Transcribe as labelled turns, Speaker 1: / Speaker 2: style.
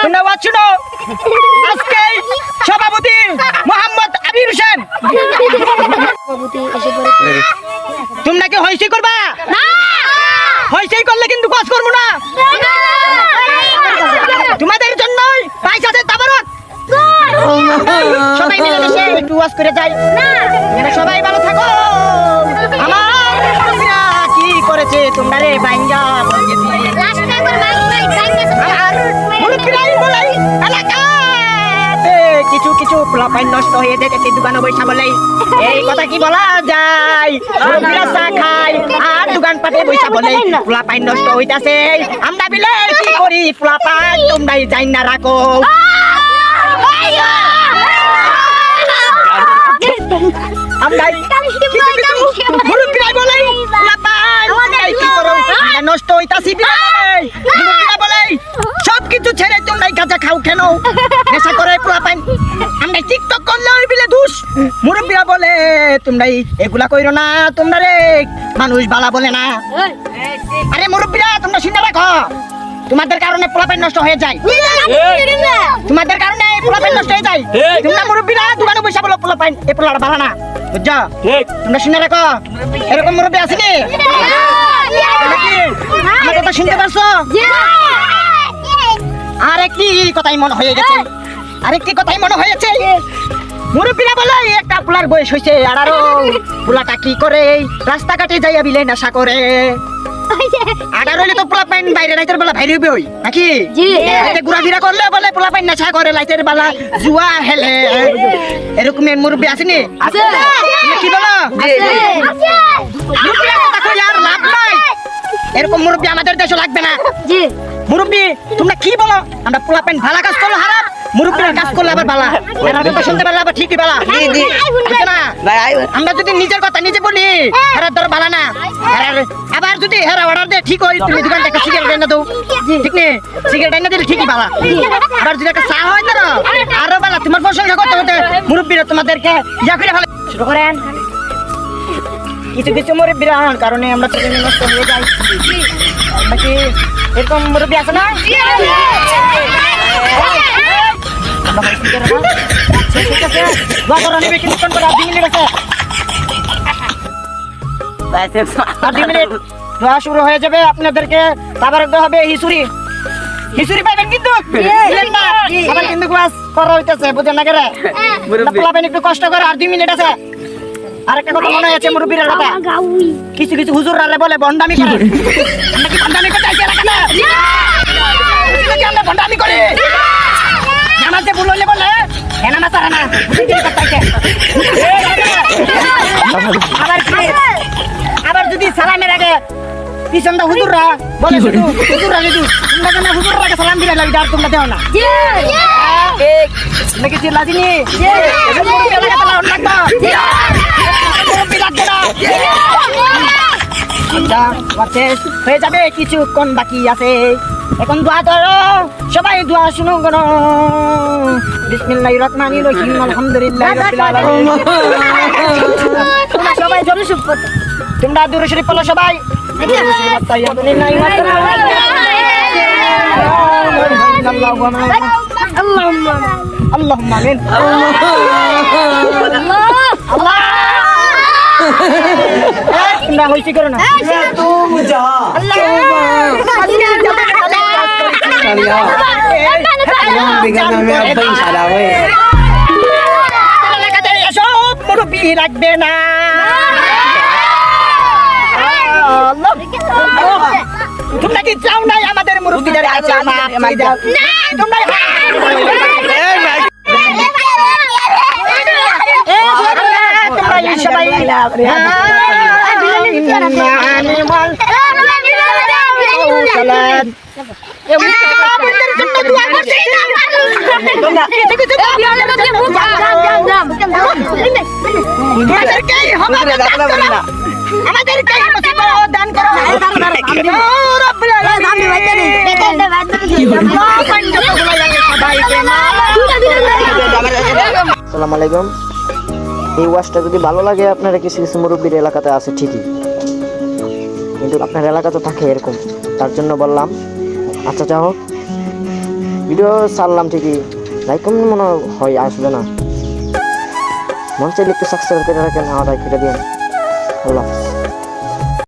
Speaker 1: ওয়াজ শুনো। আজকে সভাপতি মোহাম্মদ আবির হোসেন। তোমরা কি হইসই করবা? হইসই করলে কিন্তু কাজ করব না। তোমাদের জন্যই পয়সা আছে তাবারক। সবাই মিলে মিশে একটু ওয়াজ করে যাই। সবাই ভালো থাকো। আমার কি করেছে তোমরা রে বাইঙ্গা প্লাপাইন নষ্ট হয়ে যেতে দোকানে বৈশা বলে এই কথা কি বলা যায়? মুরব্বিরা খায় আর দোকান পাতে বৈশা বলে প্লাপাইন নষ্ট হইতাছে। আমরা বিলে কি করি প্লাপাইন তোমরাই যাই না রাখো। আমরা মুরব্বিরাই বলে প্লাপাইন কি করো নষ্ট হইতাছি বিলে। বলে সব কিছু ছেড়ে তোমরাই গাঁজা খাও কেন? নেশা করে প্লাপাইন টিকটক করলে ওই বিলে দুষ মুরব্বিরা বলে তোমরাই এগুলা কইরো না তোমরা রে মানুষ বালা বলে না। আরে মুরব্বিরা তোমরা শুনে রাখো তোমাদের কারণে পোলাপাইন নষ্ট হয়ে যায়। তোমাদের কারণে পোলাপাইন নষ্ট হয়ে যায়। তোমরা মুরব্বিরা দোকানে বসে বলো পোলাপাইন এই পোলাটা ভালো না বুঝছ? তোমরা শুনে রাখো এরকম মুরব্বি আছে কি আমার কথা শুনতে পারছ? আর একটি কথাই মনে হয়ে গেছে। আরেকটি কথাই মনে হয়েছে? মুরব্বীরা বলে একটা পোলার বয়স হয়েছে আর আরও পোলাটা কি করে রাস্তাঘাটে যাইয়া বিলে নেশা করে? আডার হইলে তো পোলা পাইন বাইরে লাইটের বেলা বাইরে হইবে ওই নাকি? ঘোরাফেরা করলে বলে পোলা পাইন নেশা করে বেলা জুয়া হেলে। এরকম মুরব্বী আসেনি কি বলো? আর লাভ নাই। এরকম মুরব্বী আমাদের দেশে লাগবে না। মুরব্বী তোমরা কি বলো? আমরা পোলা পাইন ভালো কাজ করল হারাপ মুরব্বীরা কাজ করলে আবার বালা। এরা কথা শুনতে পারলে আবার ঠিকই বালা। আমরা যদি নিজের কথা নিজে বলি হেরার ধর বালা না। আবার যদি হেরা অর্ডার দে ঠিক হয় তুমি দোকান থেকে সিগারেট এনে দাও। ঠিক নেই সিগারেট এনে দিলে ঠিকই বালা। আবার যদি একটা চা হয় তো আরও বালা। তোমার প্রশংসা করতে হতে মুরব্বীরা তোমাদেরকে ইয়া করে ভালো শুরু করেন। কিছু কিছু মুরব্বীরা কারণে আমরা ট্রেনে নষ্ট হয়ে যাই। নাকি এরকম মুরব্বী আছে না? ঠিক ঠিক আছে দোয়া করো নেবে কিছুক্ষণ করে আর দুই মিনিট আছে আর দুই মিনিট দোয়া শুরু হয়ে যাবে আপনাদেরকে আবার হবে হিসুরি হিসুরি পাইবেন কিন্তু আবার কিন্তু ক্লাস করা হইতেছে বুঝেন না কেরে পাবেন একটু কষ্ট করে আর দুই মিনিট আছে আরেকটা কথা মনে হয়েছে মুরব্বীর কথা কিছু কিছু হুজুর বলে বন্ডামি করে আমরা কি বন্ডামি করতে আইছি এলাকাতে বুঝলে আমরা বন্ডামি করি তারা না বুঝলি কি করতে আইছে? আবার আবার যদি সালামের আগে পিছনটা হুজুররা বলে হুজুররা যদি তোমরা কেন হুজুররা আগে সালাম দিলে লাগবে আর তোমরা দেও না? তোমরা কি চিল্লা চিনি? এসব মুরব্বি এলাকাতে লাউড লাগতো মুরব্বি লাগবে না আচ্ছা হয়ে যাবে কিছুক্ষণ বাকি আছে। এখন দোয়া করো সবাই দোয়া শুনো করো বিসমিল্লাহির রহমানির রহিম আলহামদুলিল্লাহ রাব্বিল আলামিন। তোমরা সবাই জোরে শুভ তোমরা দূরে শরীফ পড়ো সবাই। ওয়া সালামু আল্লাহুম্মা আমিন আল্লাহ। এই, তোমরা হইছি করো না এলাকাতে এসব মুরব্বি রাখবে না আল্লাহ। তোমরা কি চাও নাই আমাদের মুরব্বীদের চাও? তোমরা তোমরা সবাই আমাদেরকেই হবে দান করো। আমাদেরকেই মুসিবত দান করো ও রব্বুল আলামিন আসসালামু আলাইকুম এই ওয়াশটা যদি ভালো লাগে, আপনারা কিছু কিছু মুরব্বীর এলাকাতে আছে ঠিকই। কিন্তু আপনার এলাকা তো থাকে এরকম। তার জন্য বললাম আচ্ছা যাও
Speaker 2: ভিডিও ছাড়লাম ঠিকই লাইক মনে হয়, আসবে না মন চাইলে একটু সাবস্ক্রাইব করে রাখেন আমার কেটে দিন আল্লাহ।